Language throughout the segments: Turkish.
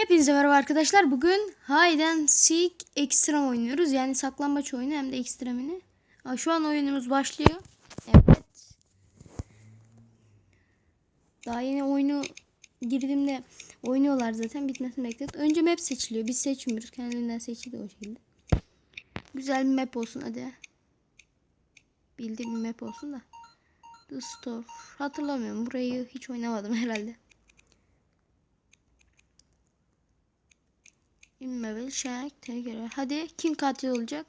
Hepinize merhaba arkadaşlar. Bugün Hide and Seek Extreme oynuyoruz. Yani saklambaç oyunu hem de ekstremini. Aa, Şu an oyunumuz başlıyor. Evet. Daha yeni oyunu girdiğimde oynuyorlar zaten. Bitmesini bekledik. Önce map seçiliyor. Biz seçmiyoruz. Kendiliğinden seçiliyor o şekilde. Güzel bir map olsun hadi. Bildiğim bir map olsun da. The Store. Hatırlamıyorum. Burayı hiç oynamadım herhalde. Immobile, Şayak, Tegere. Hadi kim katil olacak?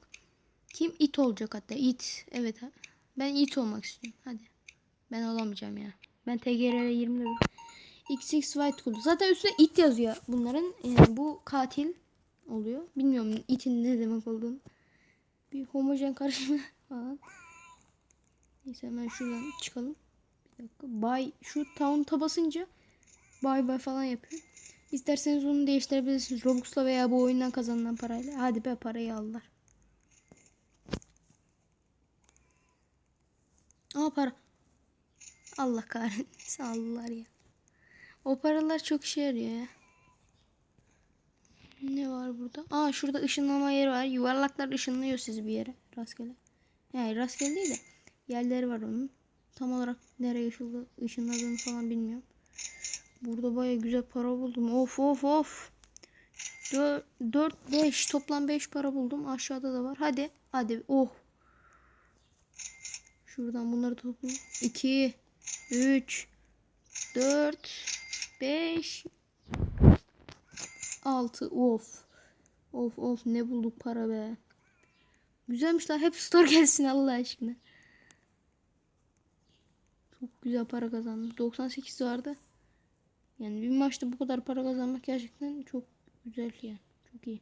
Kim it olacak hatta? It. Evet. Ben it olmak istiyorum. Hadi. Ben olamayacağım ya. Ben TGR'ye 20 dedim. XX White Cool. Zaten üstüne it yazıyor bunların. Yani bu katil oluyor. Bilmiyorum itin ne demek olduğunu. Bir homojen karışımı falan. Neyse hemen şuradan çıkalım. Bir dakika. Bay şu town basınca bay bay falan yapıyor. İsterseniz onu değiştirebilirsiniz. Robux'la veya bu oyundan kazanılan parayla. Hadi be parayı aldılar. Aa para. Allah kahretsin aldılar ya. O paralar çok işe yarıyor ya. Ne var burada? Aa şurada ışınlama yeri var. Yuvarlaklar ışınlıyor sizi bir yere. Rastgele. Yani rastgele değil de yerleri var onun. Tam olarak nereye ışınladığını falan bilmiyorum. Burada baya güzel para buldum. Of of of. 4 5 toplam 5 para buldum. Aşağıda da var. Hadi. Hadi. Oh. Şuradan bunları toplayayım. 2 3 4 5 6 of. Of of ne bulduk para be. Güzelmiş lan. Hep store gelsin Allah aşkına. Çok güzel para kazandım. 98 vardı. Yani bir maçta bu kadar para kazanmak gerçekten çok güzel yani. Çok iyi.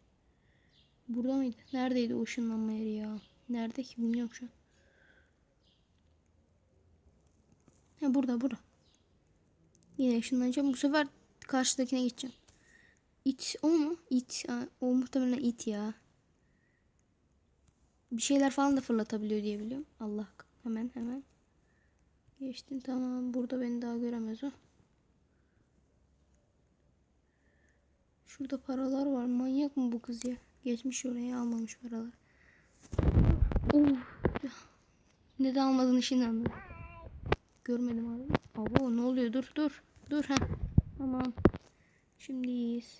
Burada mıydı? Neredeydi o ışınlanma yeri ya? Nerede ki bilmiyorum şu an. Ha burada burada. Yine ışınlanacağım. Bu sefer karşıdakine gideceğim. İt o mu? İt. O muhtemelen it ya. Bir şeyler falan da fırlatabiliyor diye biliyorum. Allah hemen hemen. Geçtim tamam. Burada beni daha göremez o. Şurada paralar var. Manyak mı bu kız ya? Geçmiş oraya almamış paralar. Uf. Neden almadığını şimdi anladım. Görmedim abi. Abo ne oluyor? Dur dur. Dur ha. Tamam. Şimdi iyiyiz.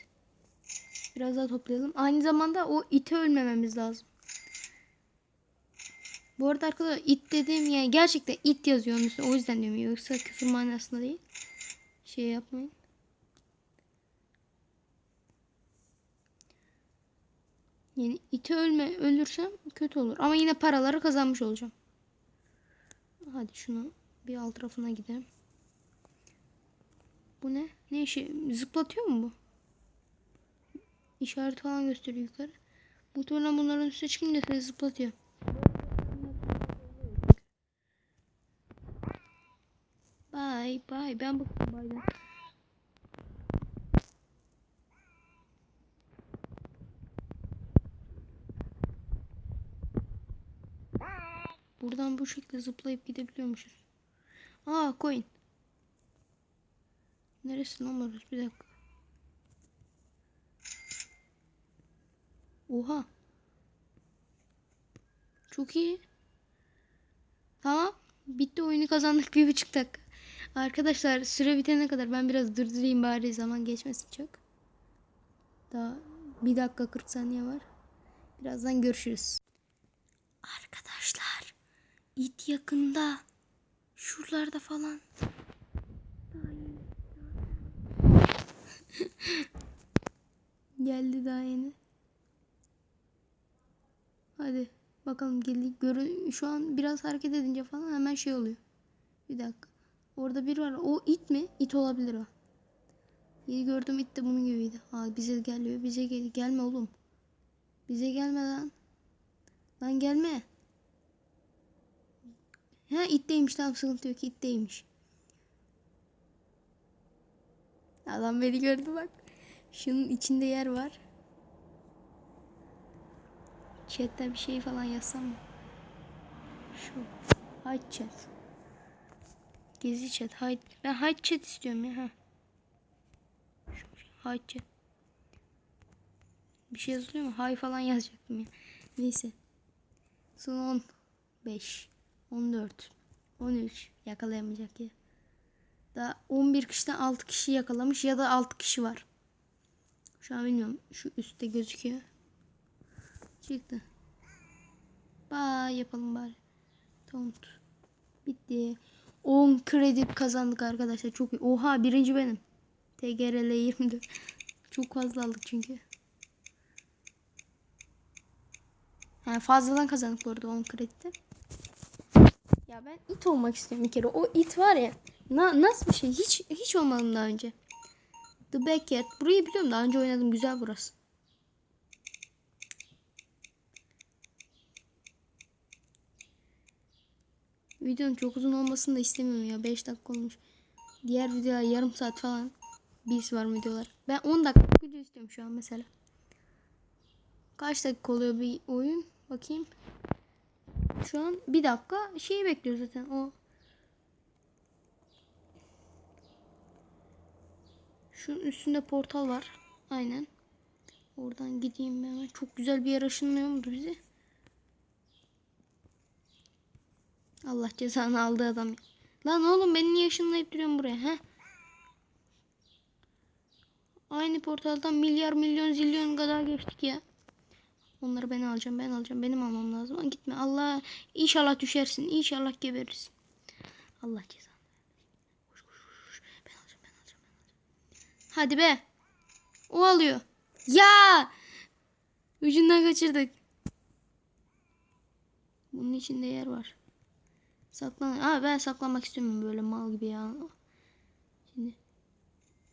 Biraz daha toplayalım. Aynı zamanda o ite ölmememiz lazım. Bu arada arkadaşlar it dediğim yani gerçekten it yazıyor onun üstüne. O yüzden diyorum. Yoksa küfür manasında değil. Şey yapmayın. Yani iti ölme ölürsem kötü olur. Ama yine paraları kazanmış olacağım. Hadi şunu bir alt tarafına gidelim. Bu ne? Ne işi? Zıplatıyor mu bu? İşaret falan gösteriyor yukarı. Muhtemelen bunların üstüne çıkınca seni zıplatıyor. Bye bye. Ben bıktım baydan. Buradan bu şekilde zıplayıp gidebiliyormuşuz. Aa coin. Neresi lan orası? Bir dakika. Oha. Çok iyi. Tamam. Bitti oyunu kazandık bir buçuk dakika. Arkadaşlar süre bitene kadar ben biraz durdurayım bari zaman geçmesin çok. Daha bir dakika 40 saniye var. Birazdan görüşürüz. Arkadaşlar it yakında. Şuralarda falan. Geldi daha yeni. Hadi bakalım geldi. Görün şu an biraz hareket edince falan hemen şey oluyor. Bir dakika. Orada bir var. O it mi? İt olabilir o. Yeni gördüğüm it de bunun gibiydi. Aa bize geliyor. Bize gel gelme oğlum. Bize gelme lan. Lan gelme. Ha itteymiş tamam sıkıntı yok itteymiş. Adam beni gördü bak. Şunun içinde yer var. Chat'te bir şey falan yazsam mı? Şu. Hide chat. Gezi chat. Hide. Ben hide chat istiyorum ya. Ha. Şu, hide chat. Bir şey yazılıyor mu? Hay falan yazacaktım ya. Neyse. Son 15, 14, 13 yakalayamayacak ya. Daha 11 kişiden 6 kişi yakalamış ya da 6 kişi var. Şu an bilmiyorum. Şu üstte gözüküyor. Çıktı. Bye yapalım bari. Tamam. Bitti. 10 kredi kazandık arkadaşlar. Çok iyi. Oha birinci benim. TGRL 24. Çok fazla aldık çünkü. Yani fazladan kazandık bu arada 10 kredide. Ya ben it olmak istiyorum bir kere. O it var ya. Na, nasıl bir şey? Hiç hiç olmadım daha önce. The Backyard. Burayı biliyorum daha önce oynadım. Güzel burası. Videonun çok uzun olmasını da istemiyorum ya. 5 dakika olmuş. Diğer videolar yarım saat falan. Biz var videolar. Ben 10 dakika video istiyorum şu an mesela. Kaç dakika oluyor bir oyun? Bakayım. Şu an bir dakika şeyi bekliyoruz zaten. O Şunun üstünde portal var. Aynen. Oradan gideyim ben. Çok güzel bir yer ışınlıyor mudur bizi? Allah cezanı aldı adam. Lan oğlum beni niye ışınlayıp duruyorsun buraya he? Aynı portaldan milyar milyon zilyon kadar geçtik ya. Onları ben alacağım ben alacağım. Benim almam lazım. Gitme Allah inşallah düşersin. İnşallah geberirsin. Allah cezanı. Koş, koş, koş. Ben alacağım ben alacağım ben alacağım. Hadi be. O alıyor. Ya. Ucundan kaçırdık. Bunun içinde yer var. Saklan. Aa ben saklanmak istemiyorum böyle mal gibi ya. Şimdi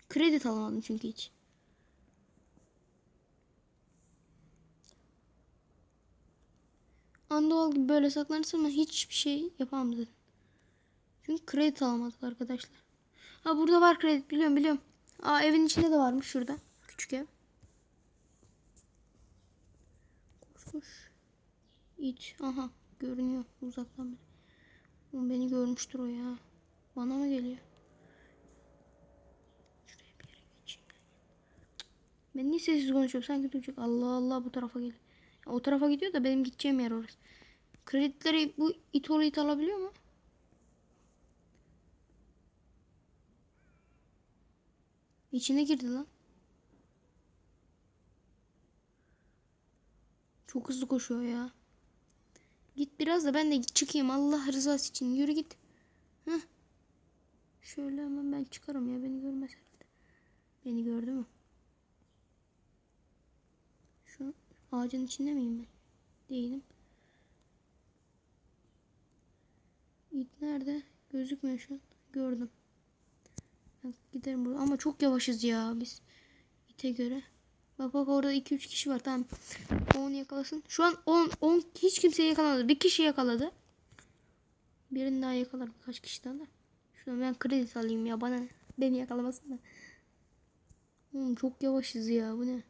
kredi alamadım çünkü hiç. Andol gibi böyle saklanırsam ben hiçbir şey yapamam zaten. Çünkü kredi alamadık arkadaşlar. Ha burada var kredi biliyorum biliyorum. Aa evin içinde de varmış şurada. Küçük ev. Koş koş. İç. Aha görünüyor uzaktan beri. Oğlum beni görmüştür o ya. Bana mı geliyor? Şuraya bir yere geçeyim. Ben niye sessiz konuşuyorum? Sanki duyacak. Allah Allah bu tarafa geliyor. O tarafa gidiyor da benim gideceğim yer orası. Kredileri bu it oğlu alabiliyor mu? İçine girdi lan. Çok hızlı koşuyor ya. Git biraz da ben de çıkayım Allah rızası için. Yürü git. Heh. Şöyle hemen ben çıkarım ya beni görmez herhalde. Beni gördü mü? Şu ağacın içinde miyim ben? Değilim. İt nerede? Gözükmüyor şu an. Gördüm. Ben giderim burada. Ama çok yavaşız ya biz. İte göre. Bak bak orada 2-3 kişi var tamam. Onu yakalasın. Şu an 10 10 hiç kimseyi yakalamadı. Bir kişi yakaladı. Birini daha yakalar birkaç kişiden de. Şuna ben kredi alayım ya bana beni yakalamasın da. Oğlum çok yavaşız ya bu ne?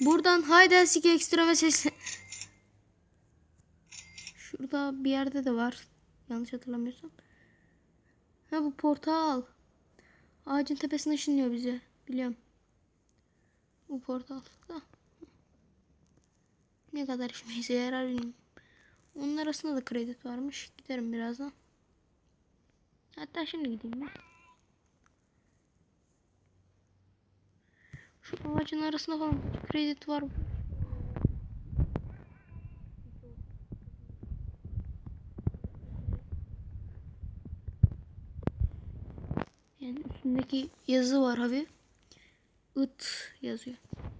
Buradan haydi sike ekstreme sesle. Şurada bir yerde de var. Yanlış hatırlamıyorsam. Ha bu portal. Ağacın tepesine ışınlıyor bize. Biliyorum. Bu portal da. Ne kadar işimize yarar bilmiyorum. Onun arasında da kredi varmış. Giderim birazdan. Hatta şimdi gideyim ben. Şu ağacın arasında falan kredi var. Yani üstündeki yazı var hafif. It yazıyor.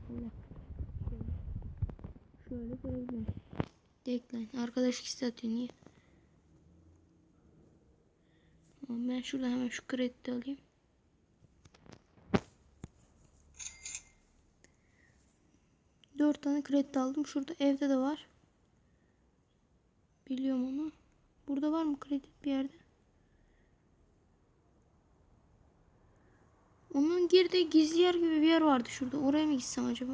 Şöyle. Görebiliyorum. Decline. Arkadaş ikisi atıyor. Niye? Ben şurada hemen şu kredi alayım. Dört tane kredi aldım. Şurada evde de var. Biliyorum onu. Burada var mı kredi bir yerde? Onun girdiği gizli yer gibi bir yer vardı şurada. Oraya mı gitsem acaba?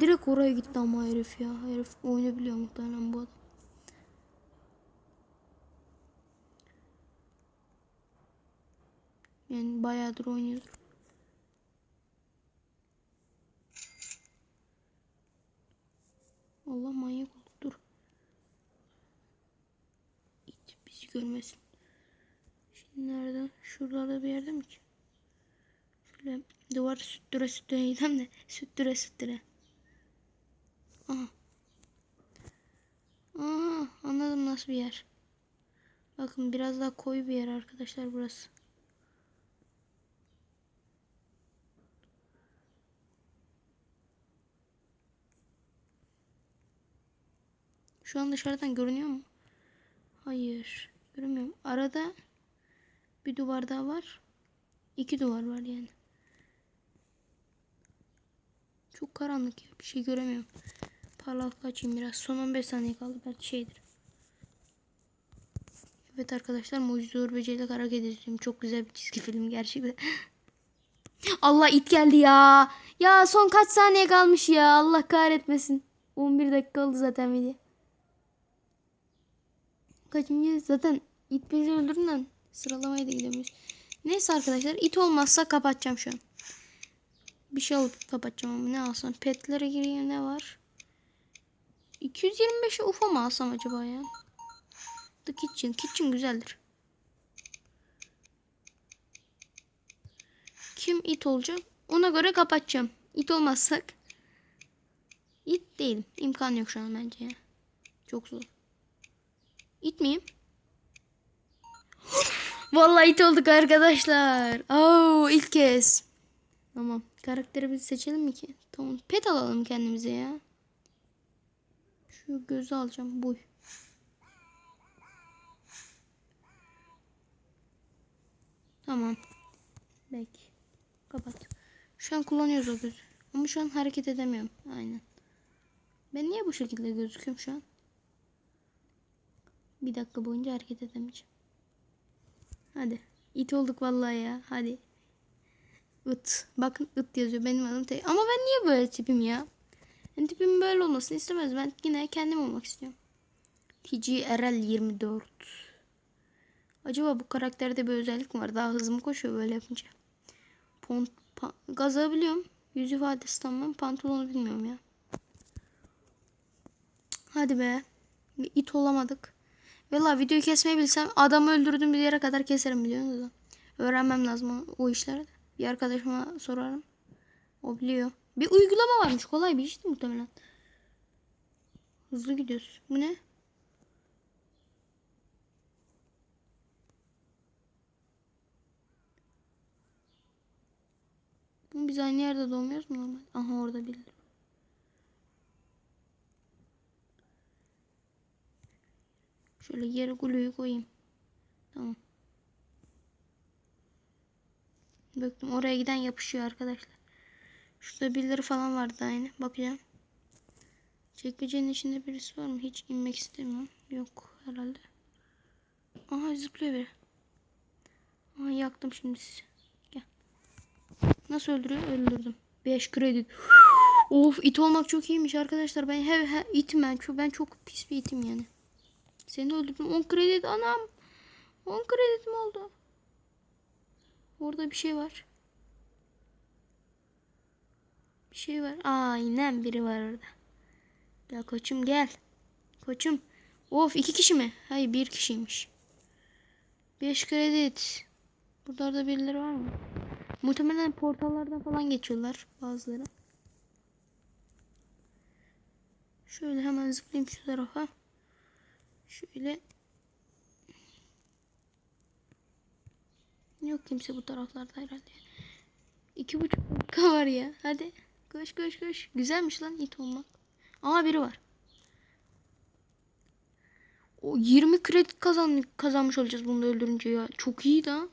Direkt oraya gitti ama herif ya. Herif oyunu biliyor muhtemelen bu adam. Yani bayağıdır oynuyordur. Allah manyak oldu. Dur. Hiç bizi şey görmesin. Şimdi nereden? Şuralarda bir yerde mi ki? Şöyle duvar süttüre süttüre gidem de süttüre süttüre. Aha. Aha anladım nasıl bir yer. Bakın biraz daha koyu bir yer arkadaşlar burası. Şu an dışarıdan görünüyor mu? Hayır. Görünmüyorum. Arada bir duvar daha var. İki duvar var yani. Çok karanlık ya. Bir şey göremiyorum. Parlaklık açayım biraz. Son 15 saniye kaldı. Belki şeydir. Evet arkadaşlar Mucize Uğur Böceğiyle Hareket Ediyorum. Çok güzel bir çizgi film gerçekten. Allah it geldi ya. Ya son kaç saniye kalmış ya. Allah kahretmesin. 11 dakika oldu zaten video. Kaçıncı zaten it bizi öldüründen sıralamaya da gidemiyoruz. Neyse arkadaşlar it olmazsa kapatacağım şu an. Bir şey alıp kapatacağım ama ne alsam. Petlere gireyim ne var? 225'e UFO mu alsam acaba ya? The Kitchen. Kitchen güzeldir. Kim it olacak? Ona göre kapatacağım. It olmazsak. It değilim. İmkan yok şu an bence ya. Çok zor. İt miyim? Vallahi it olduk arkadaşlar. Oo ilk kez. Tamam. Karakterimizi seçelim mi ki? Tamam. Pet alalım kendimize ya. Şu gözü alacağım. Buy. Tamam. Bek. Kapat. Şu an kullanıyoruz o gözü. Ama şu an hareket edemiyorum. Aynen. Ben niye bu şekilde gözüküyorum şu an? Bir dakika boyunca hareket edemeyeceğim. Hadi. İt olduk vallahi ya. Hadi. It. Bakın it yazıyor. Benim adım te- Ama ben niye böyle tipim ya? Ben tipim böyle olmasını istemez. Ben yine kendim olmak istiyorum. TG Erel 24. Acaba bu karakterde bir özellik mi var? Daha hızlı mı koşuyor böyle yapınca? Pont, gaza biliyorum. Yüz ifadesi tamam. Pantolonu bilmiyorum ya. Hadi be. Bir it olamadık. Valla videoyu kesmeyi bilsem adamı öldürdüm bir yere kadar keserim biliyorsunuz da. Öğrenmem lazım o, o işleri. Bir arkadaşıma sorarım. O biliyor. Bir uygulama varmış. Kolay bir işti muhtemelen. Hızlı gidiyoruz. Bu ne? Biz aynı yerde doğmuyoruz mu normal? Aha orada bildim. Şöyle yere gluyu koyayım. Tamam. Döktüm. Oraya giden yapışıyor arkadaşlar. Şurada birileri falan vardı aynı. Bakacağım. Çekmecenin içinde birisi var mı? Hiç inmek istemiyorum. Yok herhalde. Aha zıplıyor biri. Aha yaktım şimdi sizi. Gel. Nasıl öldürüyor? Öldürdüm. 5 kredi. of it olmak çok iyiymiş arkadaşlar. Ben he, he, itim ben. Ben çok pis bir itim yani. Seni öldürdüm. 10 kredi anam. 10 kreditim oldu. Orada bir şey var. Bir şey var. Aynen biri var orada. Gel koçum gel. Koçum. Of iki kişi mi? Hayır bir kişiymiş. 5 kredi. Buralarda birileri var mı? Muhtemelen portallardan falan geçiyorlar bazıları. Şöyle hemen zıplayayım şu tarafa. Şöyle. Yok kimse bu taraflarda herhalde. İki buçuk dakika var ya. Hadi. Koş koş koş. Güzelmiş lan it olmak. Aa biri var. O 20 kredi kazan kazanmış olacağız bunu öldürünce ya. Çok iyi da.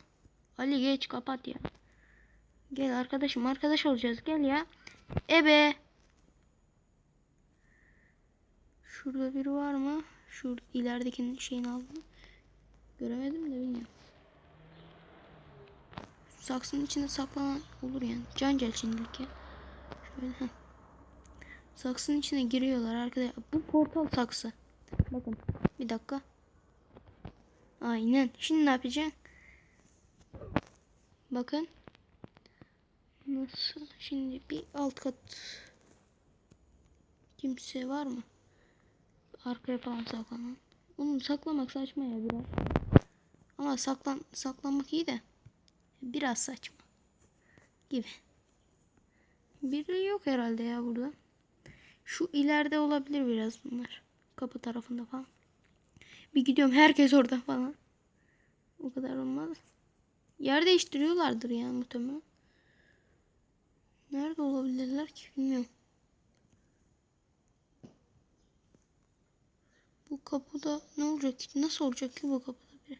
Ali geç kapat ya. Gel arkadaşım arkadaş olacağız gel ya. Ebe. Şurada biri var mı? Şu ileridekinin şeyini aldım. Göremedim de bilmiyorum. Saksının içinde saklanan olur yani. Can gel şimdilik ya. Şöyle heh. Saksının içine giriyorlar arkadaşlar. Bu portal saksı. Bakın. Bir dakika. Aynen. Şimdi ne yapacaksın? Bakın. Nasıl? Şimdi bir alt kat. Kimse var mı? Arkaya falan saklanan. Onu saklamak saçma ya biraz. Ama saklan saklanmak iyi de biraz saçma gibi. Biri yok herhalde ya burada. Şu ileride olabilir biraz bunlar. Kapı tarafında falan. Bir gidiyorum herkes orada falan. O kadar olmaz. Yer değiştiriyorlardır ya muhtemelen. Nerede olabilirler ki bilmiyorum. Bu kapıda ne olacak ki? Nasıl olacak ki bu kapıda biri?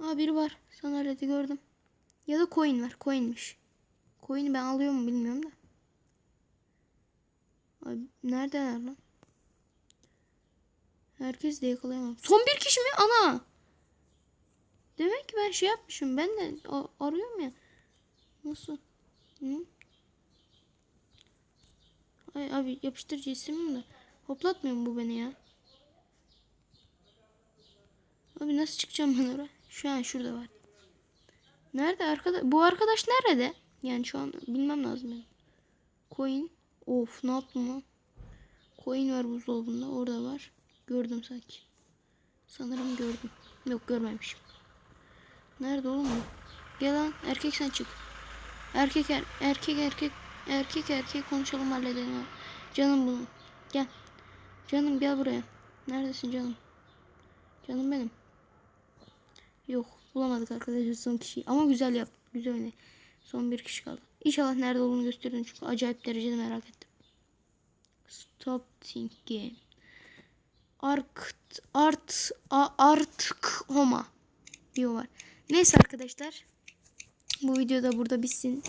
Aa biri var. Sandalyede gördüm. Ya da coin var. Coinmiş. Coin'i ben alıyor mu bilmiyorum da. Ay, neredeler lan? Herkes de yakalayamam. Son bir kişi mi? Ana! Demek ki ben şey yapmışım. Ben de arıyorum ya. Nasıl? Hı? Ay abi yapıştırıcı isimim de. Hoplatmıyor mu bu beni ya? Abi nasıl çıkacağım ben oraya? Şu an şurada var. Nerede arkadaş? Bu arkadaş nerede? Yani şu an bilmem lazım benim. Coin. Of ne yaptım lan? Coin var buzdolabında. Orada var. Gördüm sanki. Sanırım gördüm. Yok görmemişim. Nerede oğlum bu? Gel lan erkek sen çık. Erkek er, erkek erkek erkek erkek konuşalım halledelim. ha. Canım bunu. Gel. Canım gel buraya. Neredesin canım? Canım benim. Yok bulamadık arkadaşlar son kişiyi. Ama güzel yap. Güzel oyna. Son bir kişi kaldı. İnşallah nerede olduğunu gösterin çünkü acayip derecede merak ettim. Stop think game. Arkt art a, artık homa diyor var. Neyse arkadaşlar. Bu video da burada bitsin.